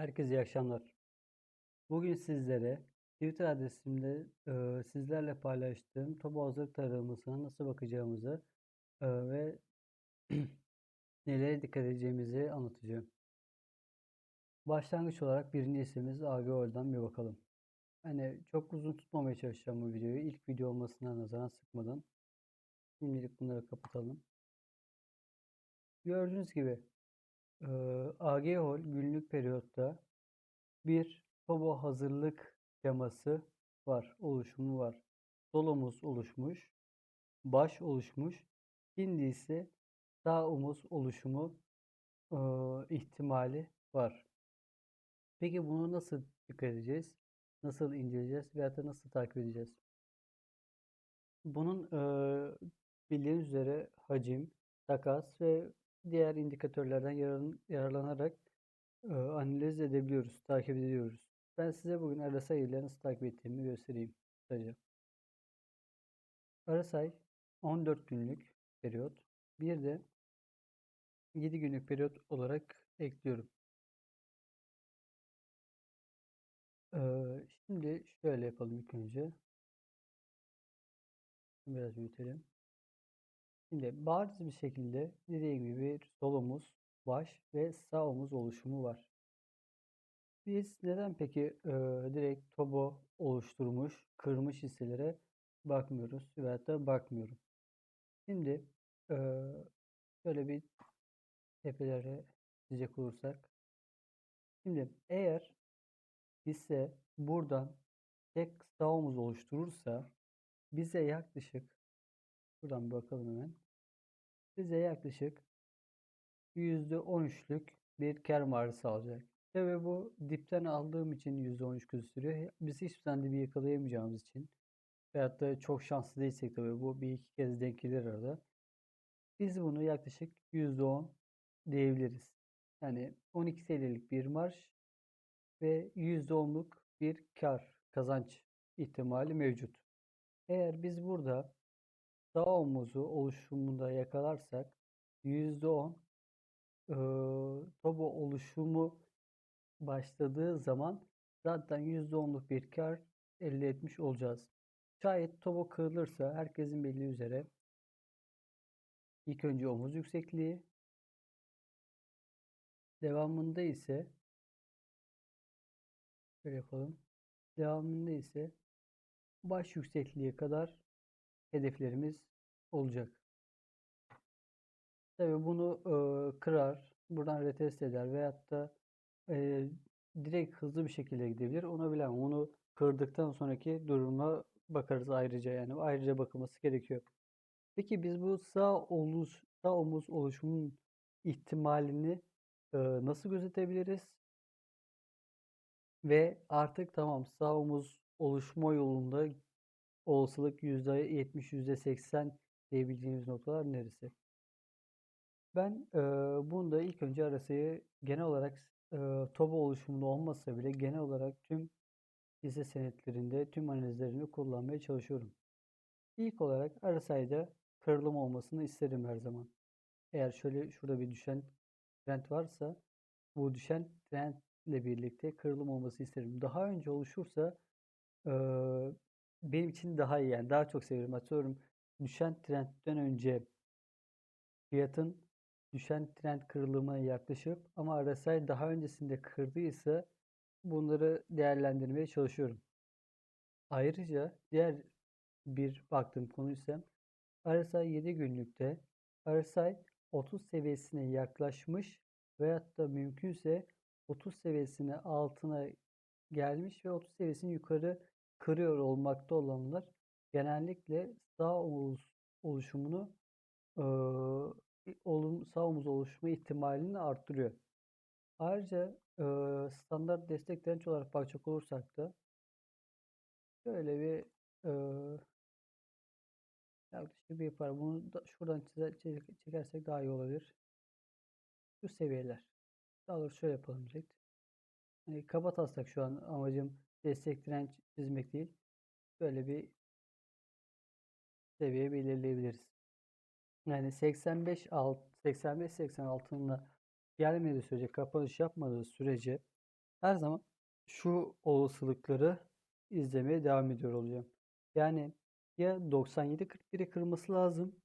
Herkese iyi akşamlar. Bugün sizlere Twitter adresimde e, sizlerle paylaştığım topu hazırlık taramasına nasıl bakacağımızı e, ve nelere dikkat edeceğimizi anlatacağım. Başlangıç olarak birinci isimimiz AGO'dan bir bakalım. Hani çok uzun tutmamaya çalışacağım bu videoyu. İlk video olmasına nazaran sıkmadan. Şimdilik bunları kapatalım. Gördüğünüz gibi AG Hall günlük periyotta bir Tobo hazırlık teması var, oluşumu var. Sol omuz oluşmuş, baş oluşmuş. Şimdi ise sağ omuz oluşumu e, ihtimali var. Peki bunu nasıl dikkat edeceğiz? Nasıl inceleyeceğiz veyahut da nasıl takip edeceğiz? Bunun e, bildiğiniz üzere hacim, takas ve diğer indikatörlerden yararlan- yararlanarak analiz edebiliyoruz, takip ediyoruz. Ben size bugün RSI ile nasıl takip ettiğimi göstereyim kısaca. RSI 14 günlük periyot. Bir de 7 günlük periyot olarak ekliyorum. Ee, şimdi şöyle yapalım ilk önce. Biraz büyütelim. Şimdi bariz bir şekilde dediğim gibi sol omuz, baş ve sağ omuz oluşumu var. Biz neden peki e, direkt Tobo oluşturmuş, kırmış hisselere bakmıyoruz veyahut da bakmıyorum. Şimdi e, şöyle bir tepelere çizecek olursak. Şimdi eğer hisse buradan tek sağ omuz oluşturursa bize yaklaşık buradan bakalım hemen. Bize yaklaşık %13'lük bir kar marjı sağlayacak. Ve bu dipten aldığım için %13 gösteriyor. Biz hiçbir zaman dibi yakalayamayacağımız için veyahut da çok şanslı değilsek tabii bu bir iki kez denk gelir arada. Biz bunu yaklaşık %10 diyebiliriz. Yani 12 TL'lik bir marj ve %10'luk bir kar kazanç ihtimali mevcut. Eğer biz burada sağ omuzu oluşumunda yakalarsak %10 eee Tobo oluşumu başladığı zaman zaten %10'luk bir kar elde etmiş olacağız. Şayet Tobo kırılırsa herkesin bildiği üzere ilk önce omuz yüksekliği devamında ise şöyle yapalım. Devamında ise baş yüksekliğe kadar hedeflerimiz olacak. Tabii bunu e, kırar, buradan retest eder veyahut da e, direkt hızlı bir şekilde gidebilir. Onu bilemem. Onu kırdıktan sonraki duruma bakarız ayrıca yani ayrıca bakılması gerekiyor. Peki biz bu sağ omuz sağ omuz oluşumunun ihtimalini e, nasıl gözetebiliriz? Ve artık tamam sağ omuz oluşma yolunda olasılık %70, %80 diyebileceğimiz noktalar neresi? Ben e, bunda ilk önce RSI'yi genel olarak e, TOBA oluşumunda olmasa bile genel olarak tüm hisse senetlerinde tüm analizlerini kullanmaya çalışıyorum. İlk olarak RSI'de kırılım olmasını isterim her zaman. Eğer şöyle şurada bir düşen trend varsa bu düşen trendle birlikte kırılım olması isterim. Daha önce oluşursa e, benim için daha iyi yani daha çok severim. Atıyorum düşen trendden önce fiyatın düşen trend kırılımına yaklaşıp ama RSI daha öncesinde kırdıysa bunları değerlendirmeye çalışıyorum. Ayrıca diğer bir baktığım konu ise RSI 7 günlükte RSI 30 seviyesine yaklaşmış veyahut da mümkünse 30 seviyesine altına gelmiş ve 30 seviyesini yukarı kırıyor olmakta olanlar genellikle sağ omuz oluşumunu e, olum, sağ omuz oluşma ihtimalini arttırıyor. Ayrıca e, standart destek direnç olarak bakacak olursak da şöyle bir e, yaklaşık bir yapar. Bunu da şuradan çize, çekersek daha iyi olabilir. Şu seviyeler. Daha doğrusu şöyle yapalım direkt. Kaba taslak şu an amacım destek direnç çizmek değil. Böyle bir seviye belirleyebiliriz. Yani 85 alt 85 86'ına gelmediği sürece kapanış yapmadığı sürece her zaman şu olasılıkları izlemeye devam ediyor olacağım. Yani ya 97.41'i kırması lazım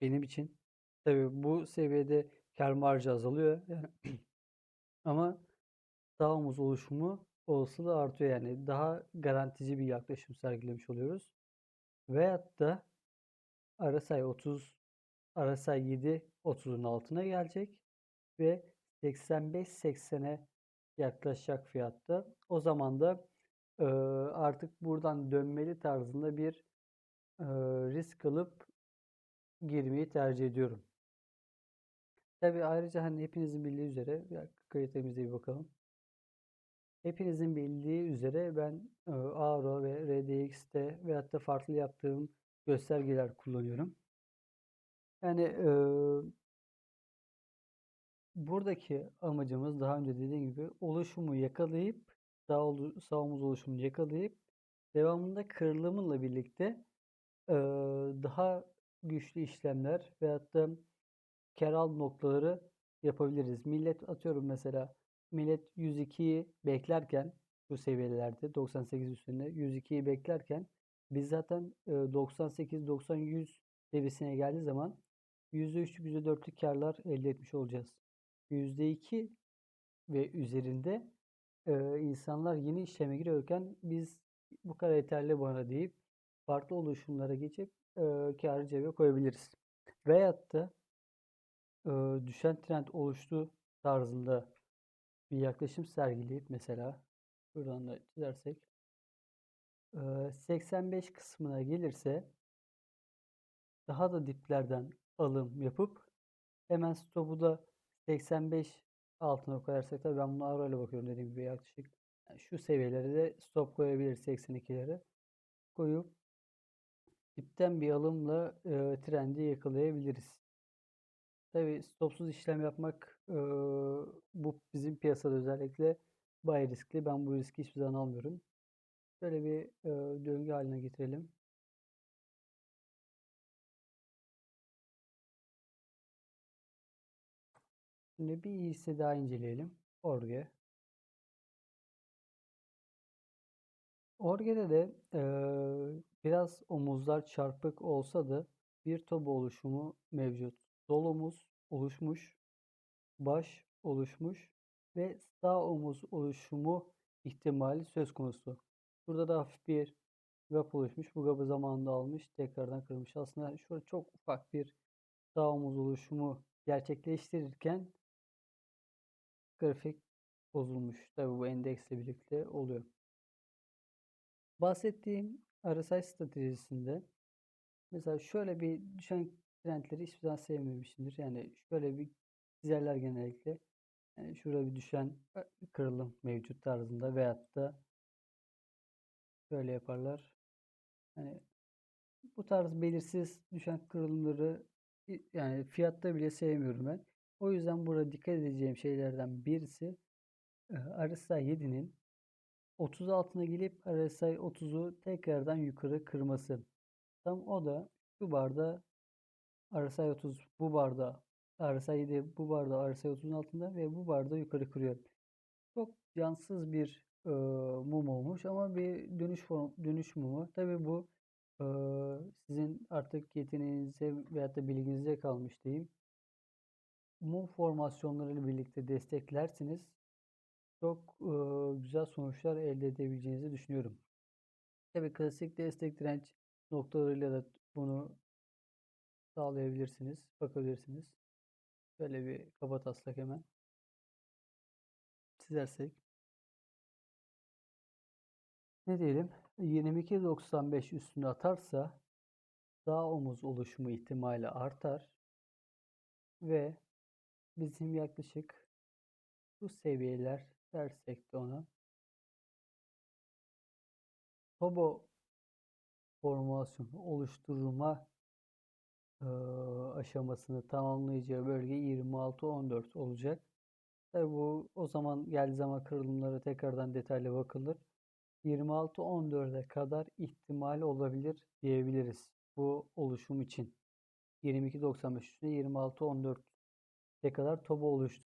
benim için. Tabii bu seviyede kar marjı azalıyor. Yani ama sağ omuz oluşumu olasılığı artıyor yani daha garantici bir yaklaşım sergilemiş oluyoruz. Veyahut da RSI 30 RSI 7 30'un altına gelecek ve 85-80'e yaklaşacak fiyatta. O zaman da e, artık buradan dönmeli tarzında bir e, risk alıp girmeyi tercih ediyorum. Tabii ayrıca hani hepinizin bildiği üzere kriterimizde bir bakalım. Hepinizin bildiği üzere ben e, Auro ve RDX'te veyahut da farklı yaptığım göstergeler kullanıyorum. Yani e, buradaki amacımız daha önce dediğim gibi oluşumu yakalayıp sağ, olu, sağ omuz oluşumunu yakalayıp devamında kırılımıyla birlikte e, daha güçlü işlemler veyahut da keral noktaları yapabiliriz. Millet atıyorum mesela millet 102'yi beklerken bu seviyelerde 98 üstünde 102'yi beklerken biz zaten 98-90-100 seviyesine geldiği zaman %3'lük %4'lük karlar elde etmiş olacağız. %2 ve üzerinde e, insanlar yeni işleme giriyorken biz bu kadar yeterli bana deyip farklı oluşumlara geçip e, karı cebe koyabiliriz. Veyahut da e, düşen trend oluştu tarzında bir yaklaşım sergileyip mesela buradan da çizersek 85 kısmına gelirse daha da diplerden alım yapıp hemen stopu da 85 altına koyarsak tabii ben bunu avro ile bakıyorum dediğim gibi yaklaşık yani şu seviyelere de stop koyabiliriz 82'lere koyup dipten bir alımla e, trendi yakalayabiliriz. Tabii stopsuz işlem yapmak e, bu bizim piyasada özellikle bay riskli. Ben bu riski hiçbir zaman almıyorum. Böyle bir e, döngü haline getirelim. Şimdi bir hisse daha inceleyelim. Orge. Orge'de de e, biraz omuzlar çarpık olsa da bir toba oluşumu mevcut. Sol oluşmuş, baş oluşmuş ve sağ omuz oluşumu ihtimali söz konusu. Burada da hafif bir gap oluşmuş. Bu gapı zamanında almış. Tekrardan kırmış. Aslında şurada çok ufak bir sağ omuz oluşumu gerçekleştirirken grafik bozulmuş. Tabi bu endeksle birlikte oluyor. Bahsettiğim RSI stratejisinde mesela şöyle bir düşen trendleri hiçbir zaman sevmemişimdir. Yani şöyle bir çizerler genellikle. Yani şurada bir düşen kırılım mevcut tarzında veyahut da şöyle yaparlar. Hani bu tarz belirsiz düşen kırılımları yani fiyatta bile sevmiyorum ben. O yüzden burada dikkat edeceğim şeylerden birisi RSI 7'nin 30 altına gelip RSI 30'u tekrardan yukarı kırması. Tam o da şu barda RSI 30 bu barda RSI 7 bu barda RSI 30'un altında ve bu barda yukarı kırıyor. Çok cansız bir e, mum olmuş ama bir dönüş form, dönüş mumu. Tabi bu e, sizin artık yeteneğinize veyahut da bilginize kalmış diyeyim. Mum formasyonlarıyla birlikte desteklersiniz. Çok e, güzel sonuçlar elde edebileceğinizi düşünüyorum. Tabi klasik destek direnç noktalarıyla da bunu sağlayabilirsiniz, bakabilirsiniz. Böyle bir kaba taslak hemen çizersek. Ne diyelim? 22.95 üstüne atarsa sağ omuz oluşumu ihtimali artar ve bizim yaklaşık bu seviyeler dersek de ona Tobo formasyonu oluşturma aşamasını tamamlayacağı bölge 26-14 olacak. Tabi bu o zaman geldiği zaman kırılımlara tekrardan detaylı bakılır. 26-14'e kadar ihtimal olabilir diyebiliriz bu oluşum için. 22-95 üstüne 26-14'e kadar toba oluştu.